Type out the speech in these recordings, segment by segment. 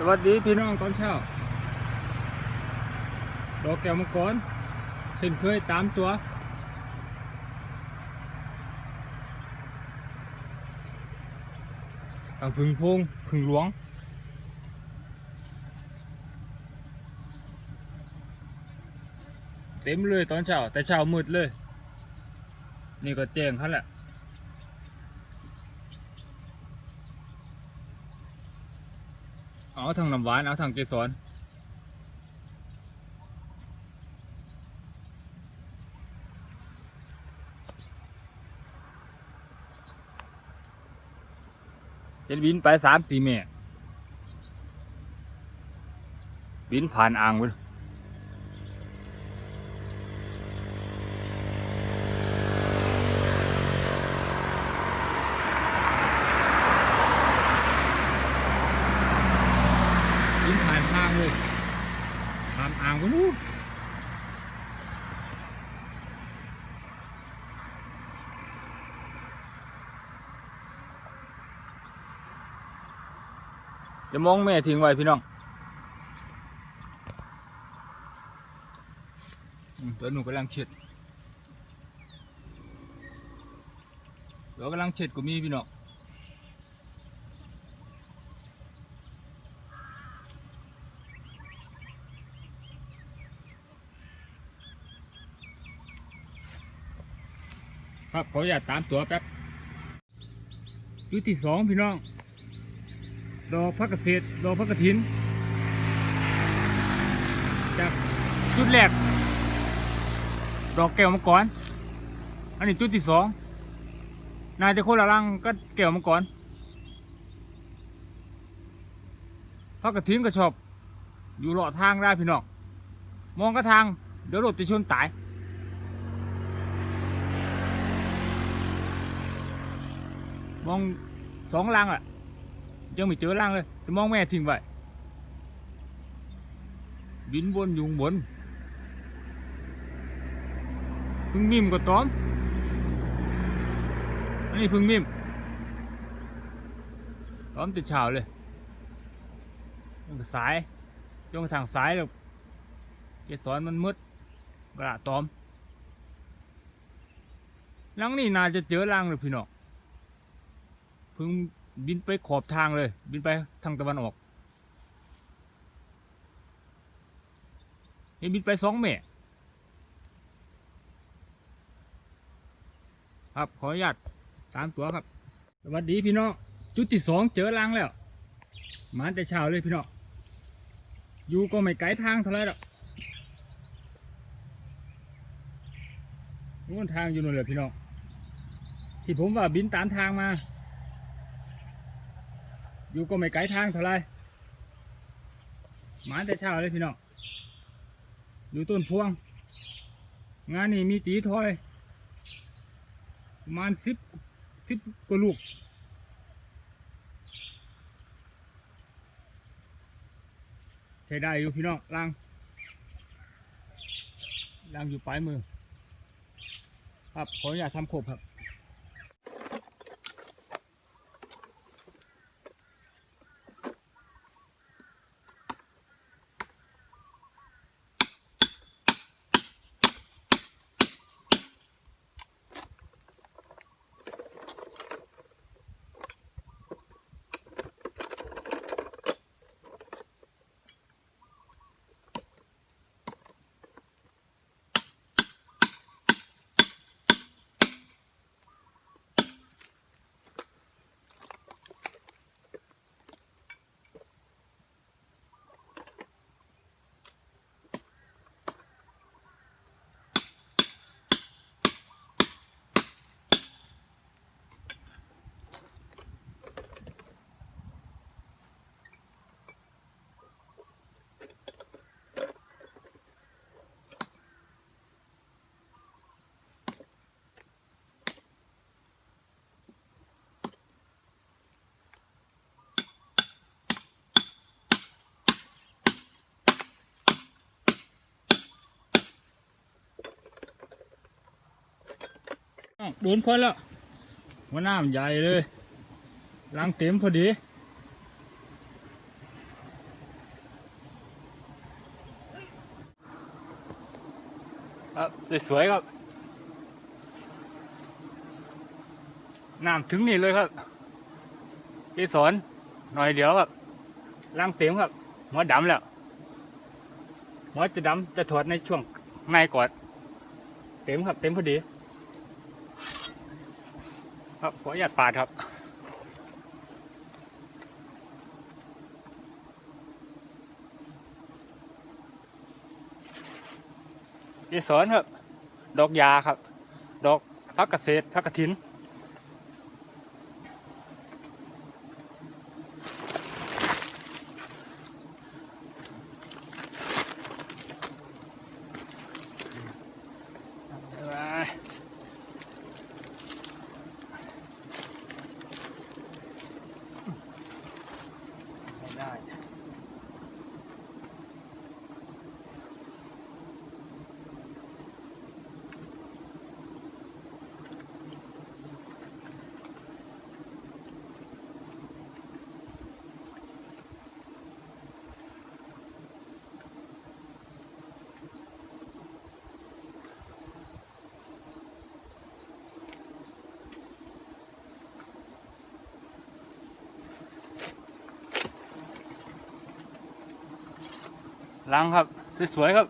สวัสดีพี่น้องตอนเช้าดอกแก้วมังกรเช่นเคยตามตัว ทางพึ่งพงพึ่งหลวง เต็มเลยตอนเช้า แต่เช้ามืดเลย นี่ก็แจ้งเขาแหละ เอาทางน้ำหวาน เอาทางเกสรเห็นบินไปสามสี่เมตรบินผ่านอ่างไปเลยบินผ่านทางเลยผ่านอ่างไปนู้นจะมองแม่ทิ้งไว้พี่น้องตัวหนูกำลังเช็ดตัวกำลังเช็ดก็มีพี่น้อง ครับขออย่าตตามตัวแป๊บจุดที่สองพี่น้อง ดอกพักเกษตรดอกพักกระถิน จากจุดแรก ดอกแก้วมังกรอันนี้จุดที่สองน่าจะคนละรังก็แก้วมังกรพักกระถินก็ชอบ อยู่เลาะทางได้พี่น้อง มองก็ทาง เดี๋ยวรถจะชนตาย มองสองลังอะยังไม่เจอลังเลยจะมองแม่ทิ้งไว้บินวนอยู่ข้างบนพึ่งมิมก็ตอมอันนี้พึ่งมิมตอมติดเช้าเลยมันก็สายจนกระทั่งสายแล้วเกสรมันมืดกระตอมลังนี่น่าจะเจอลังเลยพี่น้อง พิ่งบินไปขอบทางเลย บินไปทางตะวันออกเห็นบินไปสองเมตรครับขออนุญาตตามตัวครับ สวัสดีพี่น้องจุดที่สองเจอรังแล้วมาแต่เช้าเลยพี่น้องอยู่ก็ไม่ไกลทางเท่าไหรหรอกนู่นทางอยู่นู่นเลยพี่น้องที่ผมว่าบินตามทางมา อยู่ก็ไม่ไกลทางเท่าไรมาแต่เช้าเลยพี่น้องดูต้นพวง งานนี้มีตีทอยประมาณสิบสิบกว่าลูกใช้ได้อยู่พี่น้องล่างล่างอยู่ปลายมือ ครับขออนุญาตทำขบครับ โดนพ้นแล้วมันน้ำใหญ่เลยล้างเต็มพอดีครับสวยๆครับน้ำถึงนี่เลยครับที่สอนหน่อยเดี๋ยวครับล้างเต็มครับหมอดำแล้วหมอจะดำจะถอดในช่วงในก่อนเต็มครับเต็มพอดี ครับขออนุญาตปาดครับเกสรครับ ดอกยาครับ ดอกพักเกษตรพักกระถิน ลังครับ สวยๆครับ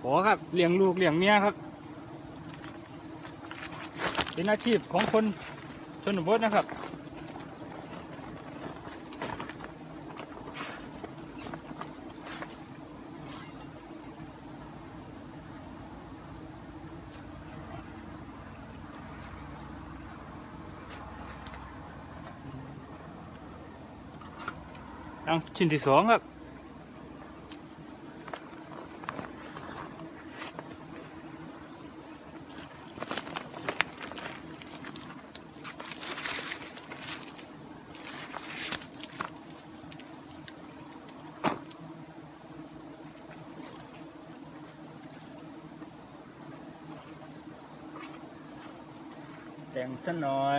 โอครับเลี้ยงลูกเลี้ยงเมียครับ เป็นอาชีพของคนชนบทนะครับลังชิ้นที่สองครับ แต่งสักหน่อย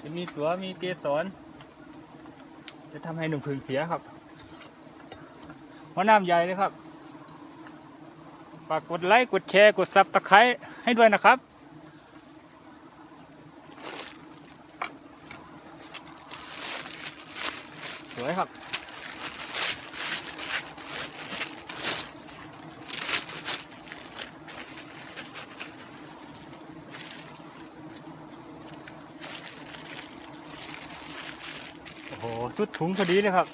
จะมีตัวมีเกสรจะทำให้หนุ่มพึงเสียครับเพราะน้ำใหญ่เลยครับฝากกดไลค์ กดแชร์ กดซับตะไคร้ให้ด้วยนะครับ สวยครับ สุดถุงพอดีเลยครับ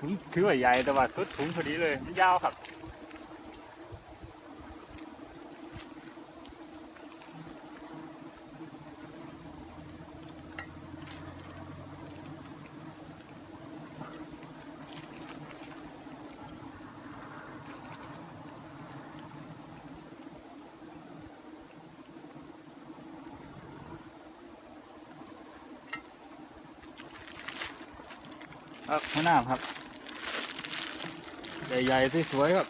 ถุงถือว่าใหญ่แต่ว่าสุดถุงพอดีเลย มันยาวครับ ครับหัวหน้าครับ ใหญ่ๆสวยๆครับ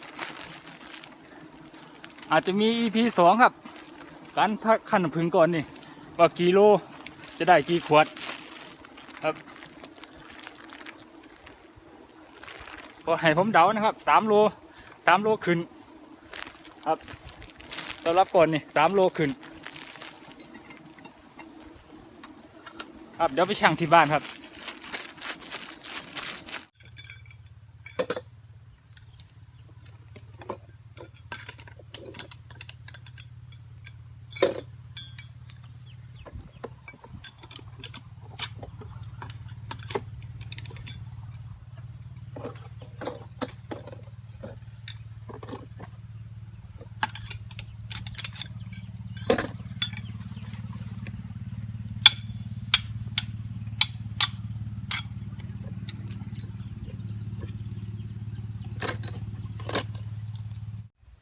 อาจจะมี EP สองครับ การพักขั้นพึงก่อนนี่ ว่ากี่โลจะได้กี่ขวดครับก็ให้ผมเดานะครับสามโลสามโลขึ้น ครับตอนรับก่อนนี่สามโลขึ้นครับเดี๋ยวไปชั่งที่บ้านครับ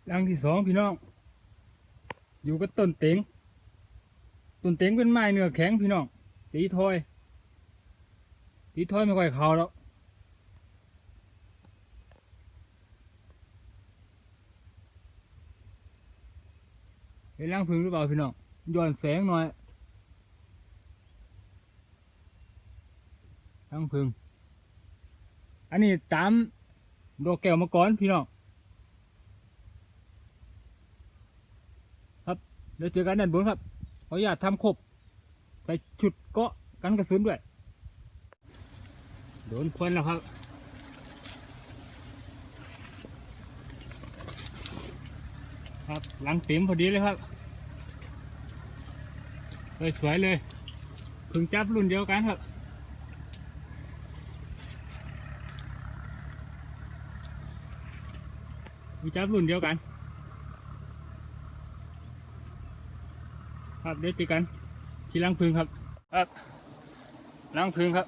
รังที่สองพี่น้อง อยู่กับต้นเต็งต้นเต็งเป็นไม้เนื้อแข็งพี่น้องตีทอยตีทอยไม่ค่อยเขาแล้วเห็นรังพึ่งหรือเปล่าพี่น้องย้อนแสงหน่อยรังพึ่งอันนี้ตามดอกแก้วมาก่อนพี่น้องครับ เดี๋ยวเจอกันด้านบนครับขออนุญาตทำครบใส่ชุดเกาะกันกระสุนด้วย โดนควันแล้วครับครับหลังเต็มพอดีเลยครับเลยสวยเลยพึ่งจับรุ่นเดียวกันครับพึ่งจับรุ่นเดียวกัน ครับเดี๋ยวเจอกันที่ลังพึ่งครับครับลังพึ่งครับ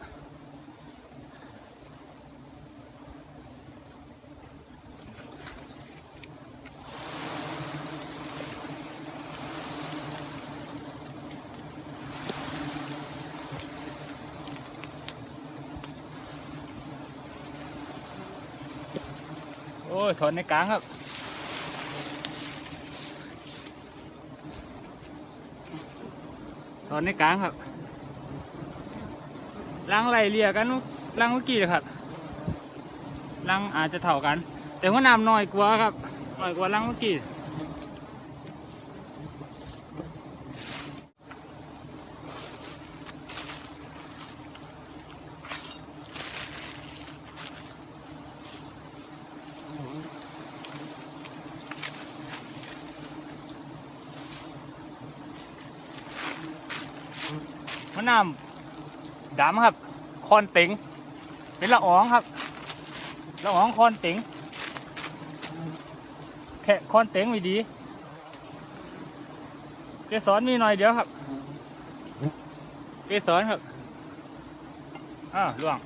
โอ้ยถอนในกลางครับ อนในกลางครับลังไหลเรียกันลังเมื่อกี้เลยครับลังอาจจะเท่ากัน แต่ว่าน้ำน้อยกว่าครับน้อยกว่าลังเมื่อกี้ นน้ำดำครับ คอนเต็ง เป็นละอองครับ ละอองคอนเต็งแค่คอนเต็งไม่ดีเกสรมีหน่อยเดียวครับเกสรครับอ่าล่วง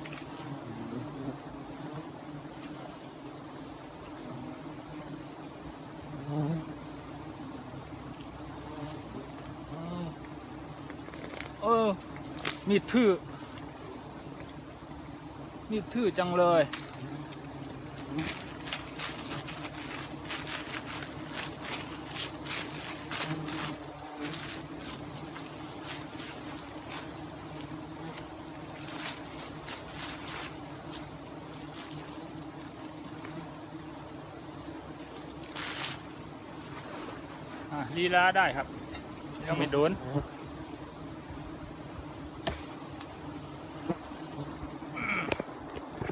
เออ มีดทื่อมีดทื่อจังเลย อะลีลาได้ครับยังไม่โดน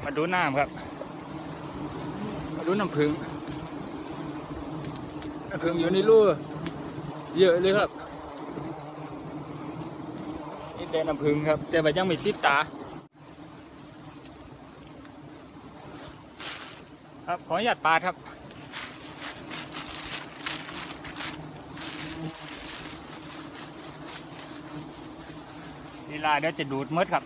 มา ดูน้ำครับมาดูน้ำผึ้งน้ำผึ้งอยู่ในรูเยอะเลยครับ นี่แต่น้ำผึ้งครับ แต่ว่ายังไม่ติดตา ครับขออนุญาตปาครับเวลาเดี๋ยวจะดูดมดครับ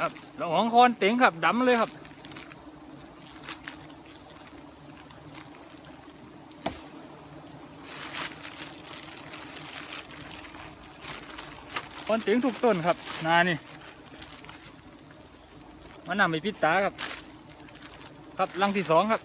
ครับละองคอนเต็งครับดำเลยครับคอนเต็งถูกต้นครับนานี่มันนำไปพิษตาครับ ครับลังที่สองครับ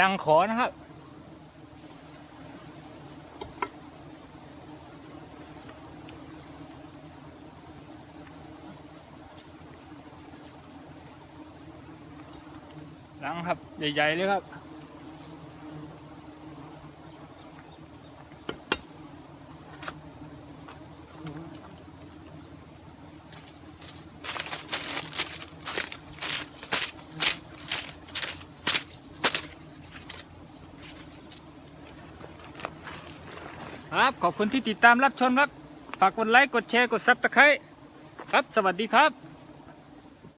รังขอนะครับ รังครับ ใหญ่ๆเลยครับ อบคุณที่ติดตามรับชมครับ ฝากกดไลค์ กดแชร์ กดซับสไครต์ครับ สวัสดีครับ